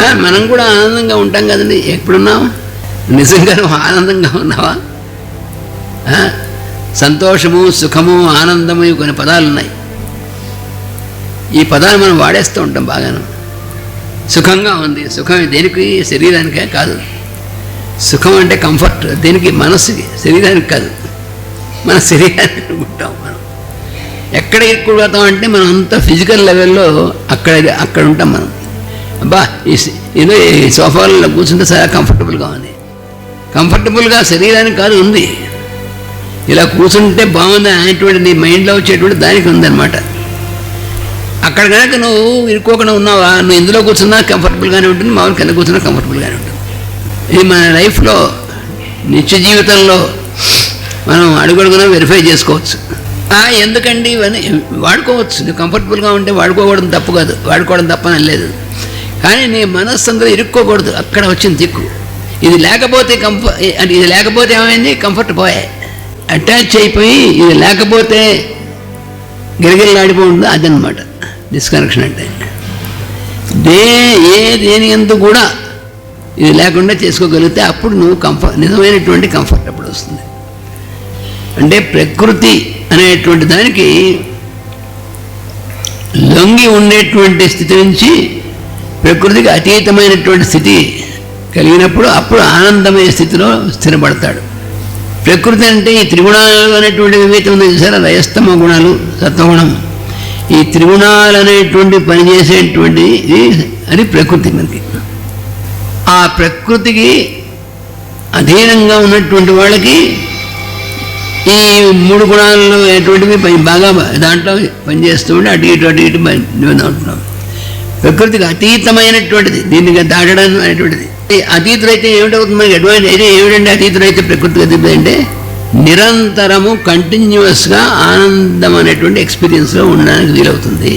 మనం కూడా ఆనందంగా ఉంటాం కదండి. ఎప్పుడున్నావు? నిజంగా నువ్వు ఆనందంగా ఉన్నావా? సంతోషము సుఖము ఆనందము ఇవి కొన్ని పదాలు ఉన్నాయి. ఈ పదాలు మనం వాడేస్తూ ఉంటాం బాగాను. సుఖంగా ఉంది. సుఖం దేనికి? శరీరానికే కాదు. సుఖం అంటే కంఫర్ట్. దేనికి? మనస్సుకి. శరీరానికి కాదు. మన శరీరానికి అనుకుంటాం మనం. ఎక్కడ ఎక్కువ అంటే మనం అంత ఫిజికల్ లెవెల్లో అక్కడ అక్కడ ఉంటాం మనం. అబ్బా ఈ ఏదో ఈ సోఫాలలో కూర్చుంటే చాలా కంఫర్టబుల్గా ఉంది. కంఫర్టబుల్గా శరీరానికి కాదు ఉంది. ఇలా కూర్చుంటే బాగుంది అనేటువంటి నీ మైండ్లో వచ్చేటువంటి దానికి ఉందన్నమాట. అక్కడ కనుక నువ్వు ఇరుక్కోకుండా ఉన్నావా నువ్వు ఇందులో కూర్చున్నా కంఫర్టబుల్గానే ఉంటుంది మామూలు కింద కూర్చున్నా కంఫర్టబుల్గానే ఉంటుంది. ఇది మన లైఫ్లో నిత్య జీవితంలో మనం అడుగడుగునా వెరిఫై చేసుకోవచ్చు. ఎందుకండి ఇవన్నీ? వాడుకోవచ్చు. నువ్వు కంఫర్టబుల్గా ఉంటే వాడుకోవడం తప్పు కాదు. వాడుకోవడం తప్పని లేదు కానీ నీ మనస్సు అందరూ ఇరుక్కోకూడదు. అక్కడ వచ్చింది దిక్కు. ఇది లేకపోతే కంఫర్ట్ అంటే ఇది లేకపోతే ఏమైంది? కంఫర్ట్ పోయే. అటాచ్ అయిపోయి ఇది లేకపోతే గిరగిరలాడిపోతుంది అదనమాట డిస్కనెక్షన్ అంటే. దే ఏ దేని ఎందు కూడా ఇది లేకుండా చేసుకోగలిగితే అప్పుడు నువ్వు కంఫర్ట్ నిజమైనటువంటి కంఫర్ట్ అప్పుడు వస్తుంది. అంటే ప్రకృతి అనేటువంటి దానికి లొంగి ఉండేటువంటి స్థితి నుంచి ప్రకృతికి అతీతమైనటువంటి స్థితి కలిగినప్పుడు అప్పుడు ఆనందమయ స్థితిలో స్థిరపడతాడు. ప్రకృతి అంటే ఈ త్రిగుణాలు అనేటువంటి వివేచన ఉంది చూసారా? రయస్తమ గుణాలు సత్వగుణం. ఈ త్రిగుణాలు అనేటువంటి పనిచేసేటువంటి అది ప్రకృతి మనకి. ఆ ప్రకృతికి అధీనంగా ఉన్నటువంటి వాళ్ళకి ఈ మూడు గుణాలలో ఎటువంటివి బాగా దాంట్లో పనిచేస్తూ ఉంటే అటు ఇటు అటు ఇటు పని- ప్రకృతికి అతీతమైనటువంటిది. దీనికి దాటడం అనేటువంటిది. ఈ అతీతులైతే ఏమిటవుతుంది? మనకి అడ్వాంటేజ్ అయితే ఏమిటంటే అతీతులైతే ప్రకృతికి అతీతులు అంటే నిరంతరము కంటిన్యూస్గా ఆనందం అనేటువంటి ఎక్స్పీరియన్స్లో ఉండడానికి వీలవుతుంది.